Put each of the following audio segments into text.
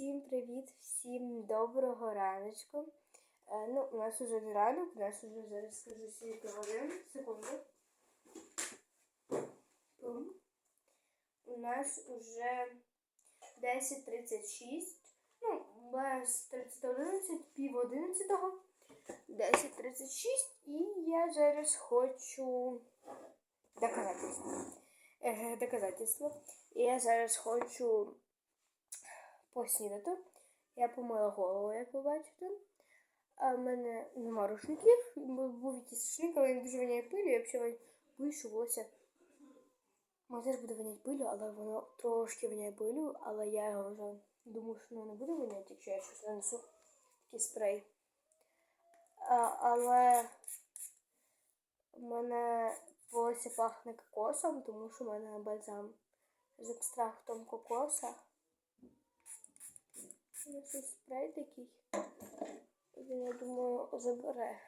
Всім привіт, всім доброго раночку. Е, ну, у нас уже не ранок, у нас уже зараз скажу скільки годин. Секунду. Пум. У нас уже 10.36. Ну, без 30.11, пів 11. 10.36 і я зараз хочу доказательство. Е, доказательство. І я зараз хочу поснідати. Я помила голову, як ви бачите. А в мене нема рушників. Був якийсь рушник, але він дуже воняє пилю. Я взагалі боюсь, що волосся Може теж буде воняти пилю, але воно трошки воняє пилю, але я його вже думаю, що воно не буде воняти, якщо я щось нанесу такий спрей. А, але в мене волосся пахне кокосом, тому що в мене бальзам з екстрактом кокоса. Це спрей такий. Він, я думаю, забере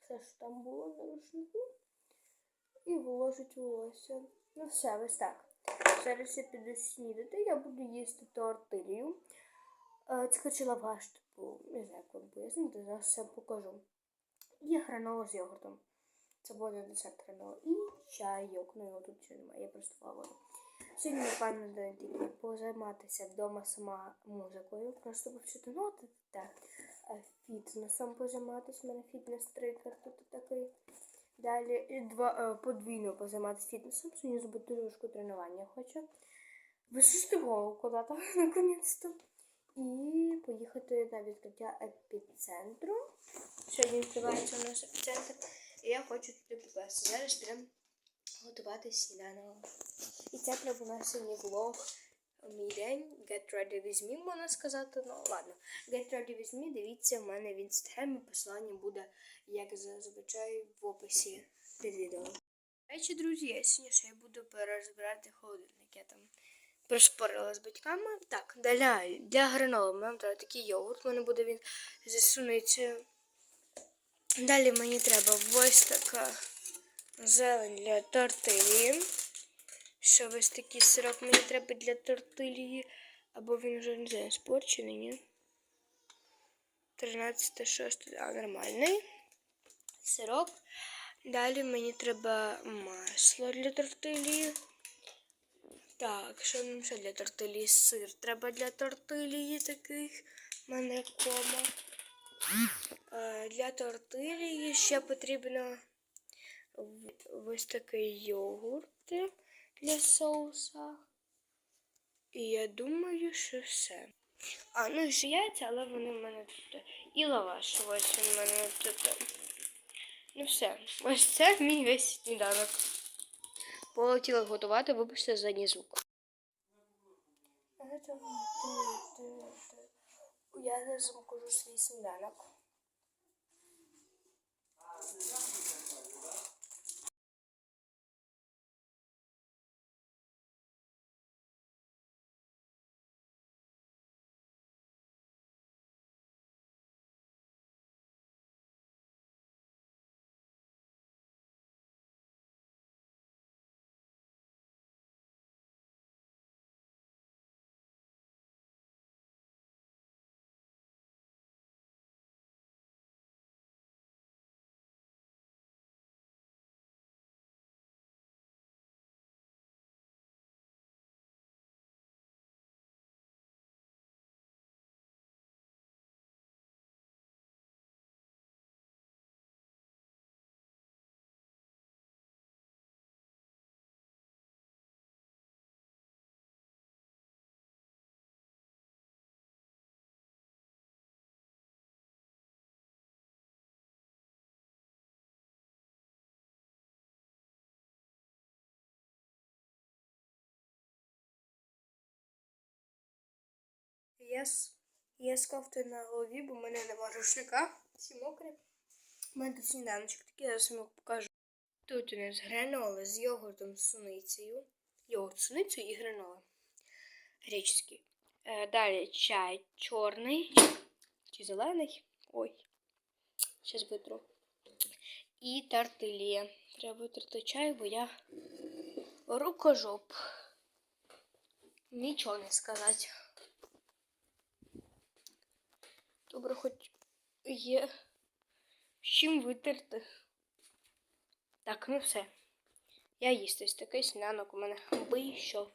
все, що там було на рушнику. І вложить волосся. Ну все, ось так. Зараз я піду снідати, я буду їсти тортилью. Е, Це лаваш, типу, не знаю, як вам пояснити, зараз все покажу. І гранолу з йогуртом. Це буде десерт гранола. І чайок. Ну його тут ще немає, я просто воду. Сьогодні, напевно, день тільки позайматися вдома сама музикою, просто повчити ноти та е, фітнесом позайматися. У мене фітнес-тригер тут такий. Далі два, е, подвійно позайматися фітнесом. Сьогодні зробити трошку тренування хочу. Висушити голову куди-то, наконець-то. І поїхати на відкриття епіцентру. Сьогодні відкривається наш епіцентр. І я хочу туди попасти. Зараз підемо готувати сніданок. І це треба у нас сьогодні влог. Мій день. Get ready with me, можна сказати. Ну, ладно. Get ready with me, дивіться в мене в інстаграмі. Посилання буде, як зазвичай, в описі під відео. Речі, друзі, я сьогодні ще буду перезбирати холодильник. Я там проспорила з батьками. Так, для, для граноли нам треба такий йогурт. У мене буде він суницею. Далі мені треба ось така зелень для тортилії. Ще ось такий сирок мені треба для тортилії. Або він вже не знаю, спорчений, ні? 13, 6, а нормальний. Сирок. Далі мені треба масло для тортилії. Так, що нам ще для тортилії? Сир треба для тортилії таких. Мене кома. Е, Для тортилії ще потрібно ось такий йогурт для соуса. І я думаю, що все. А, ну і ще яйця, але вони в мене тут. І лаваш. Ось він в мене тут. Ну все. Ось це мій весь сніданок. Полетіла готувати, вибачте задній звук. Я зараз вам кажу свій сніданок. Я, з кофтою на голові, бо в мене нема рушника. Всі мокрі. У мене тут сніданочок такий, зараз вам покажу. Тут у нас гранола з йогуртом з суницею. Йогурт з суницею і гранола. Греческий. Е, далі чай чорний чи зелений. Ой. Зараз витру. І тортилія. Треба витрати чай, бо я рукожоп. Нічого не сказати. Добре, хоч є чим витерти. Так, ну все. Я їсти такий сніданок у мене вийшов.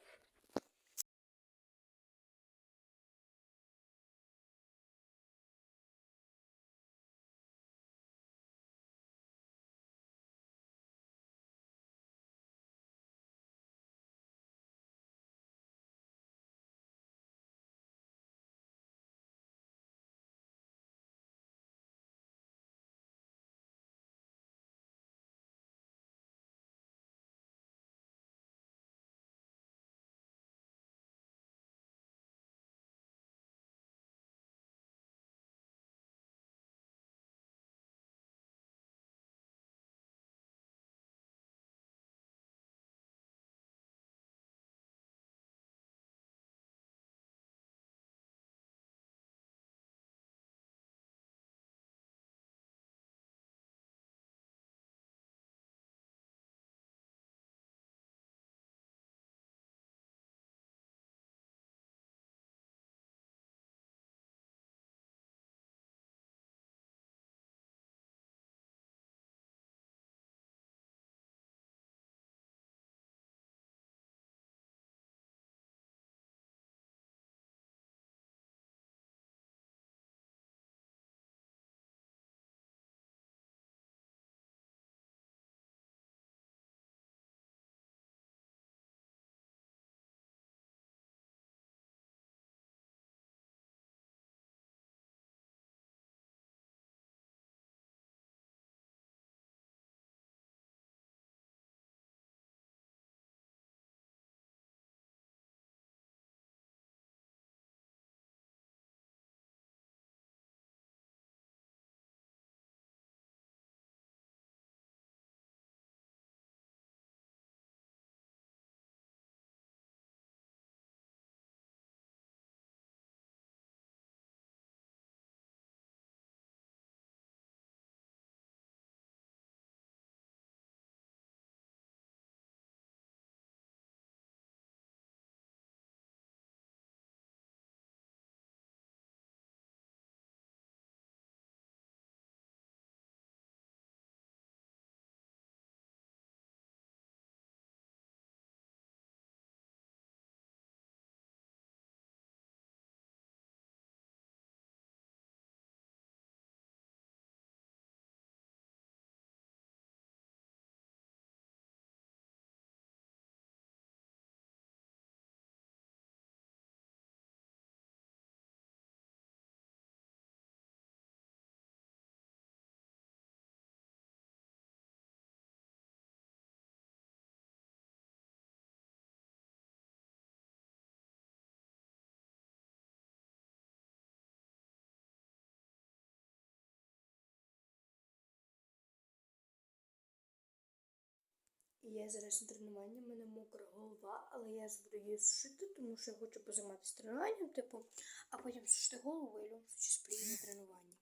Я зараз на тренуванні, в мене мокра голова, але я ж буду її сушити, тому що я хочу позайматися тренуванням, типу, а потім сушити голову і льом сплю на тренуванні.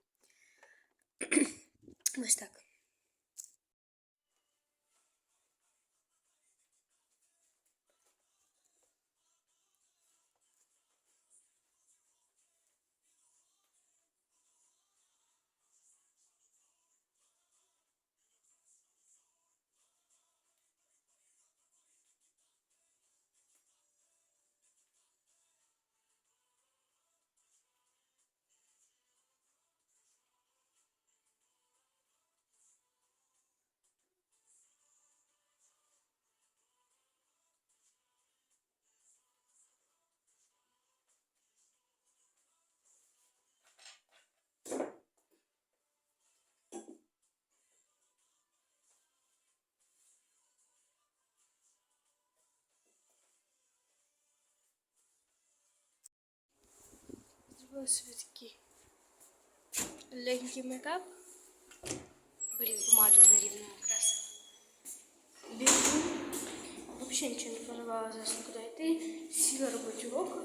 Ось так. Такий легенький мейкап. Блін, помаду рівному красила. Біжу. Взагалі нічого не планувала зараз нікуди йти. Сіла робити урок.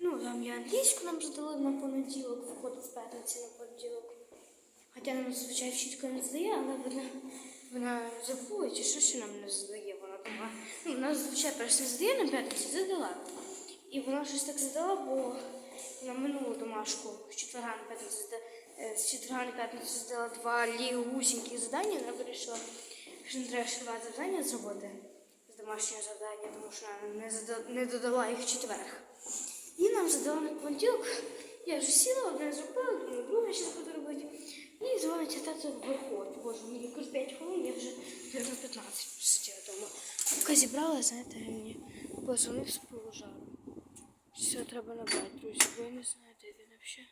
Ну, там я англійську нам задали на понеділок, виходить в п'ятниці на понеділок. Хоча нам зазвичай вчителька не здає, але вона, вона забула, чи що ще нам не задає. Вона думала, ну, вона зазвичай просто не здає на п'ятниці, задала. І вона щось так задала, бо на минулу домашку з четверга на п'ятницю е, з четверга на п'ятницю здала два лігусінькі завдання, вона вирішила, що не треба ще два завдання зробити з домашнього завдання, тому що вона не, додала їх в четверг. І нам задала на понеділок. Я вже сіла, одне зробила, думаю, друге ще буду робити. І дзвонить тато виходить. Боже, мені якось 5 хвилин, я вже на 15 сиділа вдома. Поки зібрала, знаєте, мені позвонив з положару. Все треба набрати, друзі, бо я не знаю, де він взагалі.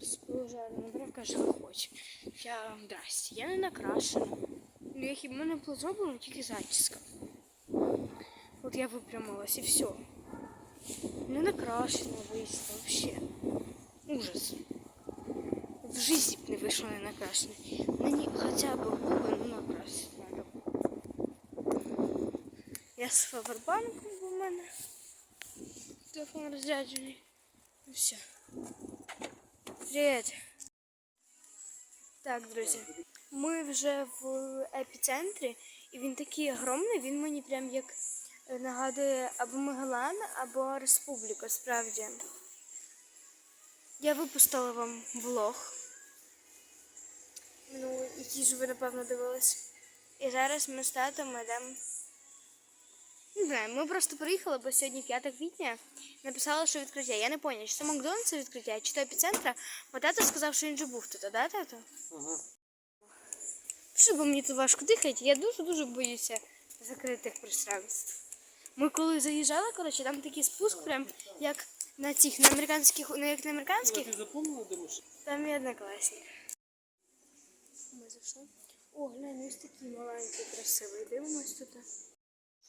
З положару набрав, каже, виходь. Я здрасте, я не накрашена. Ну, як і в мене було зроблено тільки зачіска. От я випрямилась і все. Не накрашена вийшла вообще. Ужас. В житті б не вийшло не накрашена. Мені хоча б губи ну, накрасити треба. Я з фавербанком бо в мене. Телефон розряджений. Ну все. Привіт. Так, друзі. Ми вже в епіцентрі, і він такий огромний, він мені прям як е, нагадує або Магелан, або Республіка, справді. Я випустила вам влог. Ну, який ж ви, напевно, дивились. І зараз ми з татом йдемо. Не знаю, ми просто приїхали, бо сьогодні 5 квітня написали, що відкриття. Я не поняла, чи це Макдональдс відкриття, чи то епіцентра, бо тато сказав, що він же був тут, а да, тато? Ага. Що, бо мені тут важко дихати, я дуже-дуже боюся закритих пространств. Ми коли заїжджали, коротше, там такий спуск, прям як на цих на американських, ну як на американських, там і однокласник. Ми зайшли. О, глянь, ось такий маленький, красивий. Дивимось тут.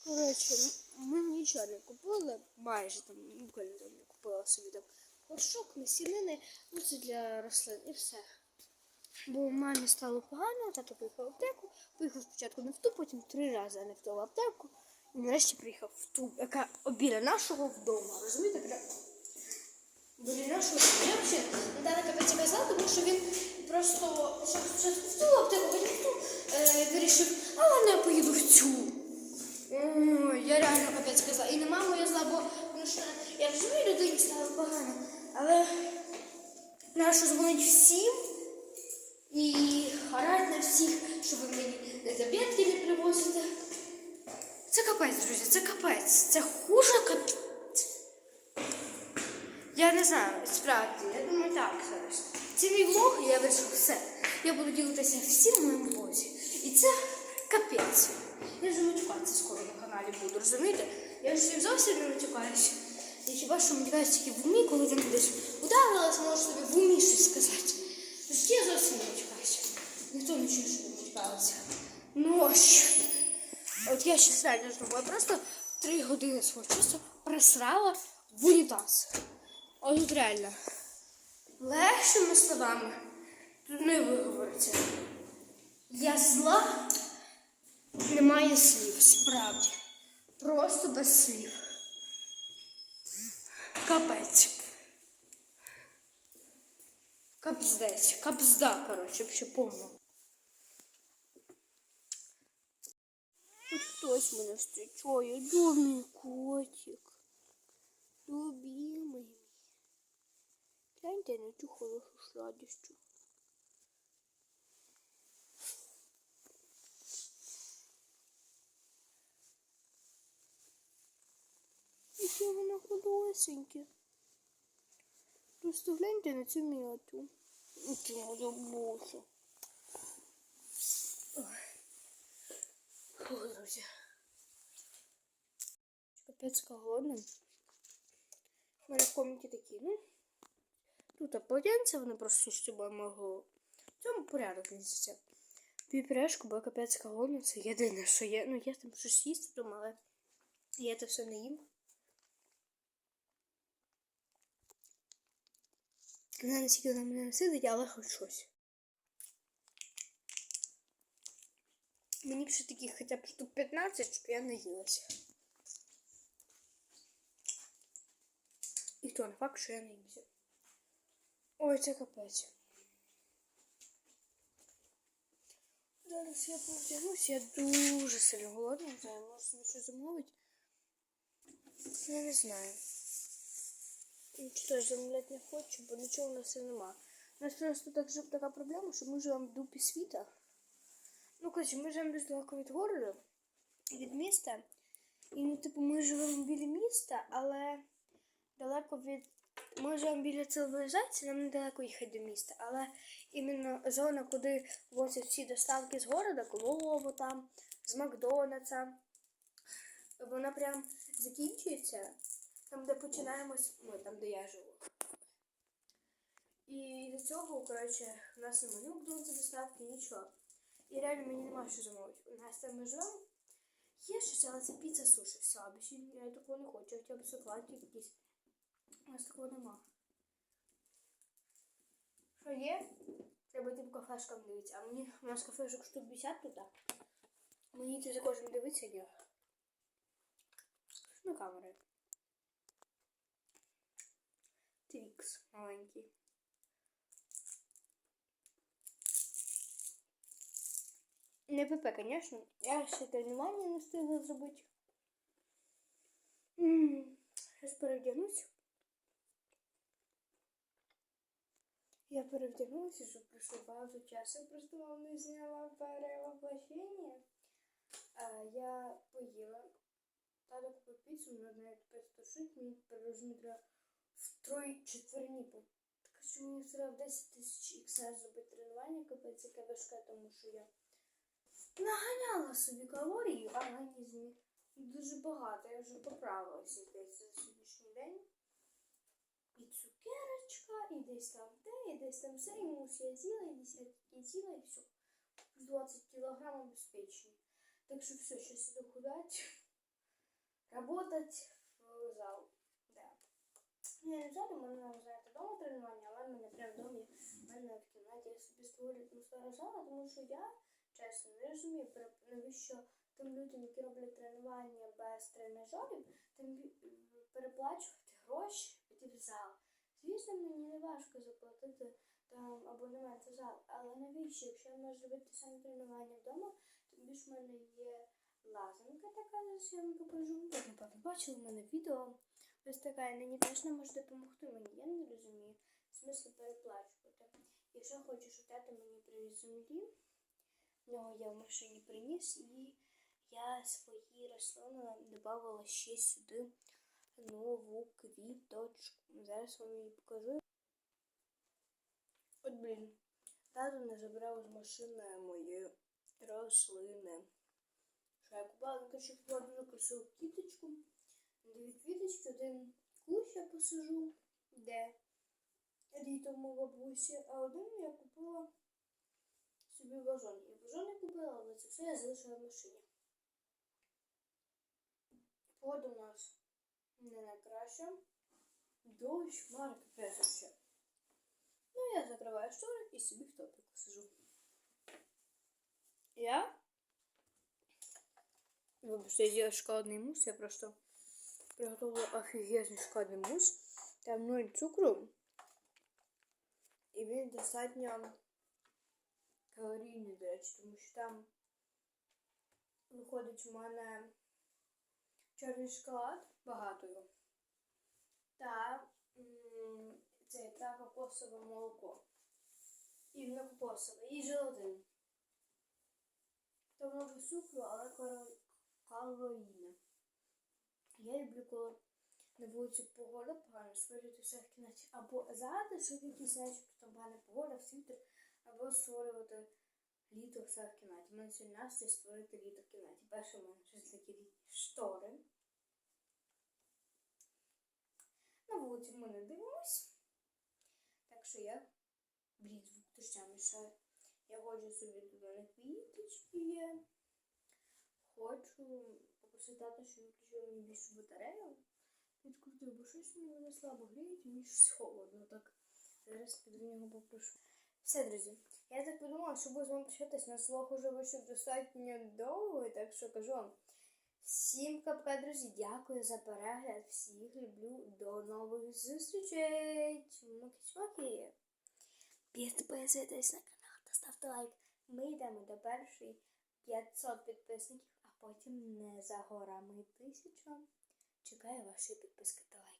Коротше, ми нічого не купили, майже там буквально не купила собі там горшок, насінини, ну це для рослин і все. Бо мамі стало погано, тато поїхав в аптеку, поїхав спочатку не в ту, потім три рази не в ту аптеку. І нарешті приїхав в ту, яка біля нашого вдома. Розумієте? Прям біля нашого. Я взагалі Наталя капець казала, тому що він просто спочатку в ту аптеку, потім в ту е, вирішив, а я поїду в цю. Ой, я реально капець сказала. І не маму я зла, бо тому що я розумію, людині стало погано. Але нащо дзвонить всім і орать на всіх, що ви мені таблетки не привозите. Це капець, друзі, це капець. Це хуже капець. Я не знаю, справді, я думаю так зараз. Це мій влог, я вирішив все. Я буду ділитися всім в моєму влозі. І це капець. Я вже матюкатися скоро на каналі буду, розумієте? Я ж зовсім не матюкаюся. Я хіба що матюкаюся тільки в умі, коли там десь ударилась, можу собі в умі щось сказати. В я зовсім не матюкаюся. Ніхто не чує, що я матюкалася. Ну, що? От я ще реально бо я просто три години свого часу просрала в унітаз. Ось тут реально. Легшими словами тут не виговориться. Я зла, немає слів, справді. Просто без слів. Капець. Капздець. Капзда, коротше, вообще повно. Хтось мене зустрічає. Де мій котик? Любимий. Гляньте на цю хорошу сладістю. Яке худосеньке. Просто гляньте на цю м'яту. Моя боже. Фу, друзі. Капець голодна. У мене в комнаті такі, ну. Тут полотенце вони просто з собою могло. В цьому порядок місяця. Півпірешку, бо капець голодна, це єдине, що є. Ну, я там щось їсти вдома, але я це все не їм. Не знаю, наскільки мене насидить, але хоч щось. Мені б ще таких хоча б штук 15, щоб я наїлася. І то не факт, що я наїмся. Ой, це капець. Зараз я повдягнусь, я дуже сильно голодна, знаю, може собі щось замовити. Я не знаю. Нічого замовляти не хочу, бо нічого у нас і нема. У нас просто так, така проблема, що ми живемо в дупі світа. Ну, коротше, ми живемо дуже далеко від городу, від міста. І, ну, типу, ми живемо біля міста, але далеко від. Ми живемо біля цивілізації, нам недалеко їхати до міста. Але іменно зона, куди возять всі доставки з города, Клово там, з Макдональдса, вона прям закінчується там, де починаємось, ну, там, де я живу. І до цього, коротше, у нас немає Макдональдса доставки, нічого. І реально мені нема що замовити. У нас там ми живемо. Є щось, але це піца суші, все, більше я такого не хочу. Я хотіла б шоколадки якісь. У нас такого нема. Що є? Треба йти по кафешкам дивитися. А мені у нас кафешок штук 50 тут. Мені йти за кожним дивитися ні. Що на камери? Твікс маленький. Не ПП, конечно. Я ще тренування не встигла зробити. Зараз перевдягнусь. Я перевдягнулася, щоб пройшло багато часу. Просто вам не зняла перевоплощення. Я поїла. Тато купив піцу, вона навіть перестушить, мені тепер розмітра в трой четверні. Так що мені треба в 10 тисяч іксер зробити тренування, капець яке важке, тому що я наганяла собі калорії в організмі. Дуже багато. Я вже поправилася десь за сьогоднішній день. І цукерочка, і десь там те, і десь там все, і мус я з'їла, і десятки з'їла, і все. 20 кілограм обеспечені. Так що все, сейчас иду гулять, работать в зал. Я не в залі, мене не вдома тренування, але в мене прямо вдома, в мене в кімнаті я собі створюю атмосферу зала, тому що я, чесно, не розумію, навіщо тим людям, які роблять тренування без тренажерів, тим переплачувати гроші в зал. Звісно, мені не важко заплатити там абонемент в зал, але навіщо, якщо я можу робити саме тренування вдома, тим більше в мене є лазанка така, зараз я вам покажу. Ви, бачили в мене відео. Ось така, і мені теж може допомогти мені. Я не розумію. Смисл переплачувати. Якщо хочеш, щоб тато мені привіз землі, нього я в машині приніс, і я свої рослини додавала ще сюди нову квіточку. Зараз вам її покажу. От блін, тато не забрав з машини мої рослини. Що я купила, ну, коротше, купила дуже красиву квіточку. Дві квіточки, один кущ я посажу, де літом у бабусі, а один я купила собі вазон. І вазон я купила, але це все я залишила в машині. Погода у нас не найкраща. Дощ, капець вообще. Ну, я закриваю штори і собі в топіку сижу. Я? Вибачте, я сделала шоколадный мусс. Я просто приготовила офігезний шоколадний мусс. Там нуль цукру. І він достатньо калорійний, до речі, тому що там виходить у мене чорний шоколад, багато його. Та це та кокосове молоко. І не кокосове, і желатин. Там много цукру, але кало- калорійне. Я люблю, коли на вулиці погода погана, створювати в кімнаті. Або щоб якісь, знаєш, там погана погода, світер, або створювати літо в себе в кімнаті. У мене сьогодні настрій створити літо в кімнаті. Перше, у мене щось такі штори. На вулиці ми не дивимось. Так що я, блін, звук доща мішає. Я ходжу собі у мене квіточки є. Хочу попросити тата, щоб він включив більшу батарею. Підкрутив, бо щось мені вони слабо гріють, мені щось холодно. Так зараз піду нього попрошу. Все, друзі. Я так подумала, що буду з вами прощатись. На слух уже вийшов достатньо довго, так що кажу вам. Всім капка, друзі, дякую за перегляд. Всіх люблю. До нових зустрічей. Чмоки-чмоки. Підписуйтесь на канал та ставте лайк. Ми йдемо до першої 500 підписників, потім не за горами тисяча. Чекаю вашої підписки та лайка.